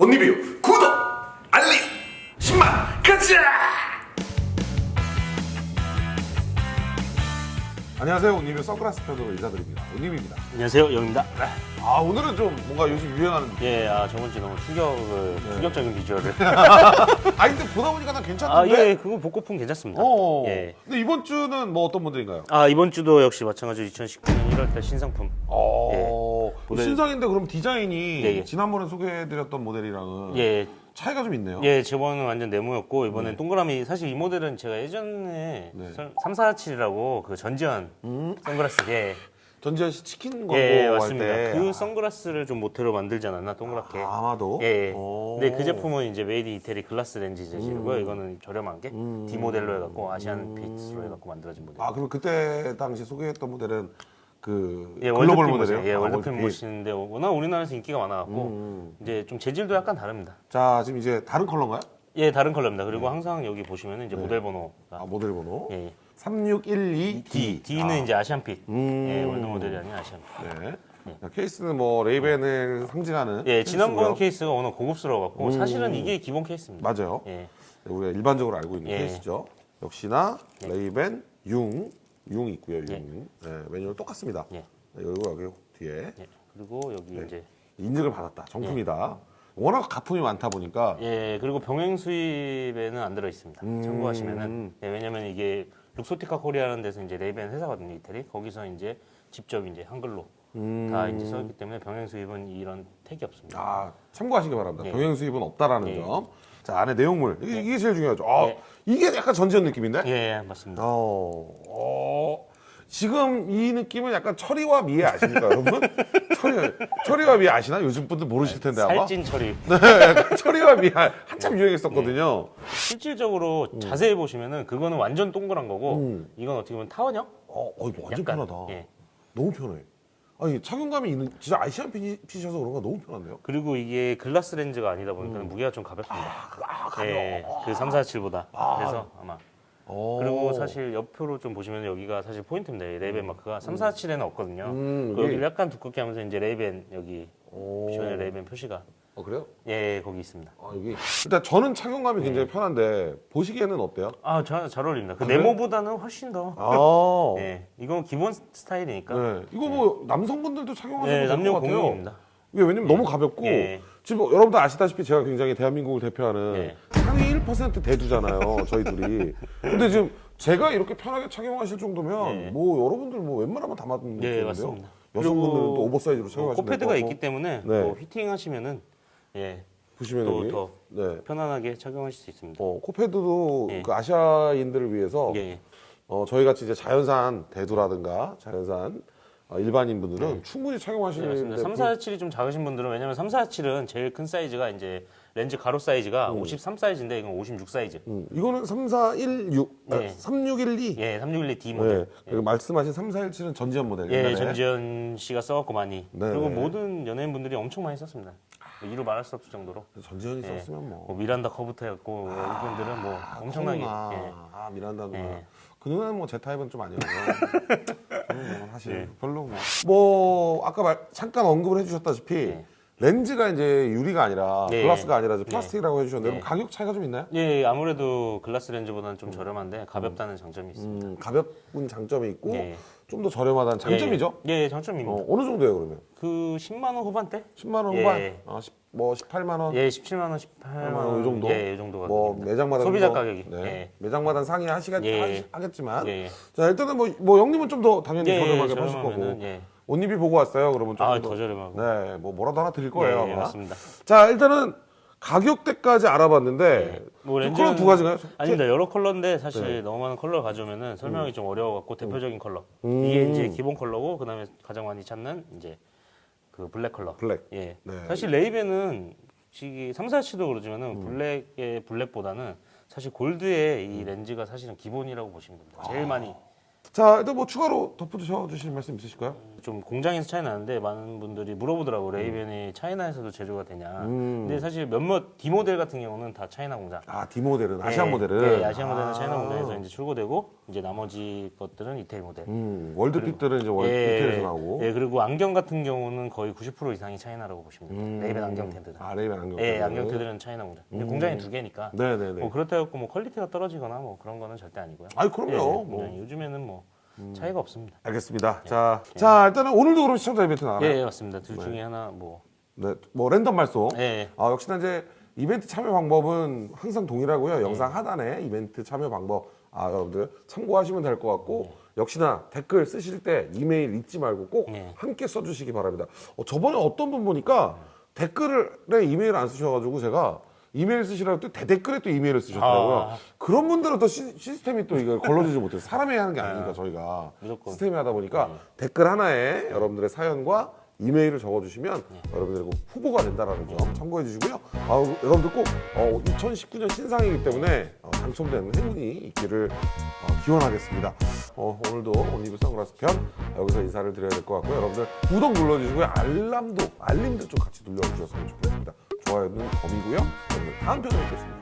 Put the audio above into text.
온리뷰 구독 알림 10만 가자 안녕하세요 온리뷰 선글라스 편으로 인사드립니다 온리뷰입니다 안녕하세요 영입니다. 아 오늘은 좀 뭔가 요즘 유행하는 예, 아 저번 주 너무 충격을 충격적인 비주얼을. 아 근데 보다 보니까 난 아 괜찮던데 예, 그거 복고풍 괜찮습니다. 어. 예. 근데 이번 주는 뭐 어떤 모델인가요? 아 이번 주도 역시 마찬가지로 2019년 1월달 신상품. 어 모델- 신상인데 그럼 디자인이 예, 예. 지난번에 소개해드렸던 모델이랑은 예, 차이가 좀 있네요. 예, 저번은 완전 네모였고 이번엔 동그라미. 사실 이 모델은 제가 예전에 네. 347이라고 그 전지현 음. 선글라스 예, 전지현 씨 치킨 광고 예할 맞습니다. 때그 선글라스를 좀 모태로 만들지 않았나 동그랗게. 아, 아마도 예. 예. 오. 근데 그 제품은 이제 메이드 이태리 글라스 렌즈 재질이고요. 음. 이거는 저렴한 게 D 모델로 해갖고 아시안 빛으로 해갖고 만들어진 모델. 아 그럼 그때 당시 소개했던 모델은 그 예, 글로벌 모델이에요? 모델. 예, 아, 월드필. 모델인데 워낙 우리나라에서 인기가 많아갖고 음. 이제 좀 재질도 약간 다릅니다. 자 지금 이제 다른 컬러인가요? 예, 다른 컬러입니다. 그리고 항상 여기 보시면은 이제 모델 아 번호가 모델 번호 예, 3612D D는 이제 아시안핏. 음. 예, 월드 모델이 아닌 아시안핏. 네. 자, 케이스는 뭐 레이벤을 상징하는 예, 지난번 케이스고요. 케이스가 워낙 고급스러워갖고 사실은 이게 기본 케이스입니다. 맞아요. 예, 네, 우리가 일반적으로 알고 있는 예. 케이스죠. 역시나 레이벤 융, 융 있고요. 융. 예. 네, 매뉴얼 똑같습니다. 예. 네, 여기 여기 뒤에 예. 그리고 여기 네. 이제 인증을 받았다. 정품이다. 워낙 가품이 많다 보니까 예, 그리고 병행 수입에는 안 들어 있습니다. 음. 참고하시면은 예, 왜냐면 이게 룩소티카 코리아라는 데서 이제 레이벤 회사거든요, 이태리. 거기서 이제 직접 이제 한글로 다 이제 써있기 때문에 병행 수입은 이런 택이 없습니다. 음. 아, 참고하시기 바랍니다. 예. 병행 수입은 없다라는 예. 점. 자, 안에 내용물. 이게, 이게 제일 중요하죠. 아, 예. 이게 약간 전지현 느낌인데? 예, 맞습니다. 어, 어, 지금 이 느낌은 약간 철이와 미애 아십니까, 여러분? 철이, 철이와 미애 아시나? 요즘 분들 모르실 텐데 아마. 살찐 처리. 네, 약간 철이와 미애 한참 유행했었거든요. 실질적으로 자세히 보시면은 그거는 완전 동그란 거고 음. 이건 어떻게 보면 타원형? 어, 어, 이거 완전 약간, 편하다. 예. 너무 편해. 아니, 착용감이 있는, 진짜 아시안 핏이- 핏이셔서 그런가 너무 편한데요? 그리고 이게 글라스 렌즈가 아니다 보니까 무게가 좀 가볍습니다. 아, 가벼워. 예, 그 347보다. 그래서 아마 어. 그리고 사실 옆으로 좀 보시면 여기가 사실 포인트입니다. 이 레이벤 마크가 347에는 없거든요. 음, 그 여기. 약간 두껍게 하면서 이제 레이벤 여기 오. 레이벤 표시가 어, 그래요? 예 거기 있습니다. 아, 여기. 일단 저는 착용감이 굉장히 편한데, 보시기에는 어때요? 아, 저 잘 어울립니다. 그 아? 네모보다는 훨씬 더. 아. 예, 이건 기본 스타일이니까. 네. 이거 뭐 남성분들도 착용하셔도 예, 될것 남녀 같아요. 공용입니다. 이게 왜냐면 너무 가볍고 예. 지금 뭐 여러분들 아시다시피 제가 굉장히 대한민국을 대표하는 예. 상위 1% 대두잖아요. 저희 둘이. 근데 지금 제가 이렇게 편하게 착용하실 정도면 예. 뭐 여러분들 뭐 웬만하면 다 맞는 예, 느낌인데요. 맞습니다. 여성분들은 그리고 또 오버사이즈로 착용하시면 코패드가 같고. 있기 때문에 네. 또 휘팅 하시면은 예, 보시면 또 여기 더 네. 편안하게 착용하실 수 있습니다. 어, 코패드도 예. 그 아시아인들을 위해서 예, 예. 어, 저희 같이 이제 자연산 대두라든가 자연산 어, 일반인 분들은 충분히 네, 착용하시는 맞습니다. 347이 좀 작으신 분들은 왜냐면 347은 제일 큰 사이즈가 이제 렌즈 가로 사이즈가 53 사이즈인데 이건 56 사이즈. 음, 이거는 3416, 아, 예. 3612. 예, 361D 모델. 네. 그리고 말씀하신 3417은 전지현 모델. 예, 옛날에. 전지현 씨가 써갖고 많이. 네, 그리고 네. 모든 연예인 분들이 엄청 많이 썼습니다. 이루 말할 수 없을 정도로. 전지현이 예. 썼으면 뭐. 뭐 미란다 커브터 해갖고 이분들은 뭐 엄청나게. 코로나. 예. 아 미란다 누나. 예. 그 누나는 뭐 제 타입은 좀 아니어서. 저는 뭐 사실 예. 별로 뭐. 뭐 아까 말, 잠깐 언급을 해주셨다시피 예. 렌즈가 이제 유리가 아니라 예. 글라스가 아니라 이제 플라스틱이라고 해주셨는데 예. 그럼 가격 차이가 좀 있나요? 예, 아무래도 글라스 렌즈보다는 좀 저렴한데 가볍다는 장점이 있습니다. 음, 가볍은 장점이 있고 예. 좀 더 저렴하다는 장점이죠. 예, 예, 예, 장점입니다. 어, 어느 정도예요 그러면? 그 10만 원 후반대? 10만 원 예. 후반, 어, 10, 뭐 18만 원, 예, 17만 원, 18만 원, 이 정도? 예, 이 정도가 뭐 됩니다. 매장마다 소비자 좀 더- 가격이. 네. 예. 매장마다 상의 하시겠, 예. 하겠지만 예, 예. 자 일단은 뭐, 뭐 형님은 좀 더 당연히 예, 저렴하게 하실 거고 예. 옷 입이 보고 왔어요 그러면 좀 아, 더 저렴하고. 네, 뭐 뭐라도 하나 드릴 거예요 예, 아마. 예, 맞습니다. 자 일단은 가격대까지 알아봤는데 뭐그 렌즈는- 컬러 두 가지가요? 아닙니다. 여러 컬러인데 사실 네. 너무 많은 컬러 가져오면은 설명이 음. 좀 어려워갖고 대표적인 컬러. 이게 이제 기본 컬러고 그다음에 가장 많이 찾는 이제 그 블랙 컬러. 블랙. 예. 네. 사실 레이벤은 시기 347도 그러지만은 음. 블랙의 블랙보다는 사실 골드의 음. 이 렌즈가 사실은 기본이라고 보시면 됩니다. 아. 제일 많이. 자 일단 뭐 추가로 덧붙여 주실 말씀 있으실까요? 좀 공장에서 차이 나는데 많은 분들이 물어보더라고 레이벤이 차이나에서도 제조가 되냐. 음. 근데 사실 몇몇 D 모델 같은 경우는 다 차이나 공장. 아 D 모델은 아시안 예, 모델은 예, 아시안 모델은 아. 차이나 공장에서 이제 출고되고 이제 나머지 것들은 이태리 모델. 음, 월드핏들은 이제 월 이태리에서 나오고 예, 그리고 안경 같은 경우는 거의 90% 이상이 차이나라고 보시면 됩니다. 음. 레이벤 안경 텐트들. 아 레이벤 안경 예. 안경 테들은 차이나 공장. 근데 공장이 두 개니까. 네 네 네 뭐 그렇다고 뭐 퀄리티가 떨어지거나 뭐 그런 거는 절대 아니고요. 아니 그럼요 예, 뭐. 공장이 요즘에는 뭐 차이가 없습니다. 알겠습니다 자, 자 일단은 오늘도 그럼 시청자 이벤트 나가나요? 예, 예, 맞습니다. 둘 중에 하나 뭐 네, 뭐 랜덤 발송 예, 예. 아, 역시나 이제 이벤트 참여 방법은 항상 동일하고요. 영상 하단에 이벤트 참여 방법 아, 여러분들 참고하시면 될 것 같고 역시나 댓글 쓰실 때 이메일 잊지 말고 꼭 네. 함께 써주시기 바랍니다. 어, 저번에 어떤 분 보니까 댓글에 이메일 안 쓰셔가지고 제가 이메일 쓰시라고 또 대댓글에 또 이메일을 쓰셨더라고요. 아. 그런 분들은 또 시, 스템이 또 이걸 걸러주지 못해요. 사람이 하는 게 아니니까 저희가 무조건. 시스템이 하다 보니까 댓글 하나에 여러분들의 사연과 이메일을 적어주시면 여러분들이 꼭 후보가 된다라는 점 참고해 주시고요. 아, 여러분들 꼭 어, 2019년 신상이기 때문에 어, 당첨되는 행운이 있기를 어, 기원하겠습니다. 어, 오늘도 온리브 선글라스 편 여기서 인사를 드려야 될 것 같고요. 여러분들 구독 눌러주시고요. 알람도 알림도 좀 같이 눌러주셨으면 좋겠습니다. 좋아요는 범이고요. 여러분들 다음 편에 뵙겠습니다.